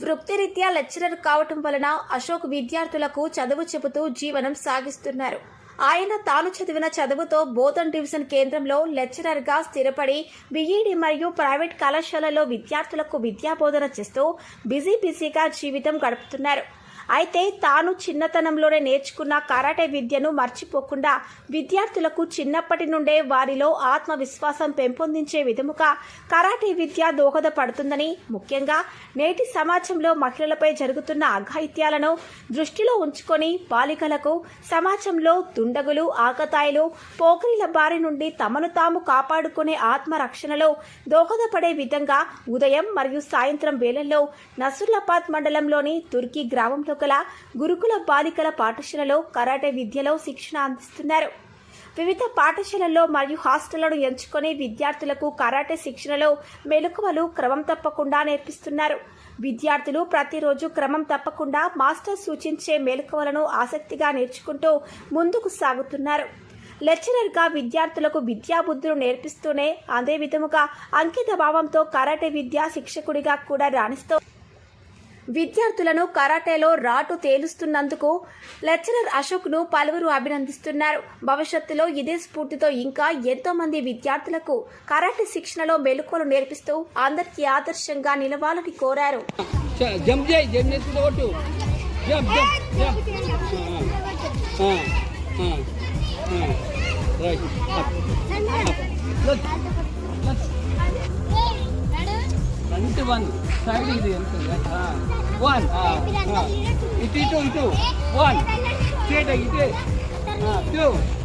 వృత్తిరీత్యా లెక్చరర్ కావటం వలన అశోక్ విద్యార్థులకు చదువు చెబుతూ జీవనం సాగిస్తున్నారు. ఆయన తాను చదివిన చదువుతో బోధన్ డివిజన్ కేంద్రంలో లెక్చరర్గా స్థిరపడి బీఈడి మరియు ప్రైవేట్ కళాశాలలో విద్యార్థులకు విద్యాబోధన చేస్తూ బిజీ బిజీగా జీవితం గడుపుతున్నారు. అయితే తాను చిన్నతనంలోనే నేర్చుకున్న కరాటే విద్యను మర్చిపోకుండా విద్యార్థులకు చిన్నప్పటి నుండే వారిలో ఆత్మవిశ్వాసం పెంపొందించే విధముగా కరాటే విద్య దోహదపడుతుందని ముఖ్యంగా నేటి సమాజంలో మహిళలపై జరుగుతున్న అఘాయిత్యాలను దృష్టిలో ఉంచుకొని బాలికలకు సమాజంలో దుండగులు ఆకతాయిలు పోకిరీల బారి నుండి తమను తాము కాపాడుకునే ఆత్మరక్షణలో దోహదపడే విధంగా ఉదయం మరియు సాయంత్రం వేళల్లో నసుర్లాబాద్ మండలంలోని తుర్కీ గ్రామంలో గల గురుకుల బాలికల పాఠశాలలో కరాటే విద్యలో శిక్షణ అందిస్తున్నారు. వివిధ పాఠశాలల్లో మరియు హాస్టళ్ళను ఎంచుకొని విద్యార్థులకు కరాటే శిక్షణలో మెలకువలు క్రమం తప్పకుండా నేర్పిస్తున్నారు. విద్యార్థులు ప్రతిరోజు క్రమం తప్పకుండా మాస్టర్ సూచించే మెలకువలను ఆసక్తిగా నేర్చుకుంటూ ముందుకు సాగుతున్నారు. లెక్చరర్గా విద్యార్థులకు విద్యాబుద్ధులు నేర్పిస్తూనే అదే విధముగా అంకిత భావంతో కరాటే విద్యా శిక్షకుడిగా కూడా రాణిస్తూ విద్యార్థులను కరాటేలో రాటు తేలుస్తున్నందుకు లెక్చరర్ అశోక్ను పలువురు అభినందిస్తున్నారు. భవిష్యత్తులో ఇదే స్ఫూర్తితో ఇంకా ఎంతో మంది విద్యార్థులకు కరాటే శిక్షణలో మెలకువలు నేర్పిస్తూ అందరికీ ఆదర్శంగా నిలవాలని కోరారు. ఫ్రంట్ వన్ సైడ్ ఇది ఎంత? Wan. Ah, ah. Itu itu itu. Wan. Cek dah gitu. Two.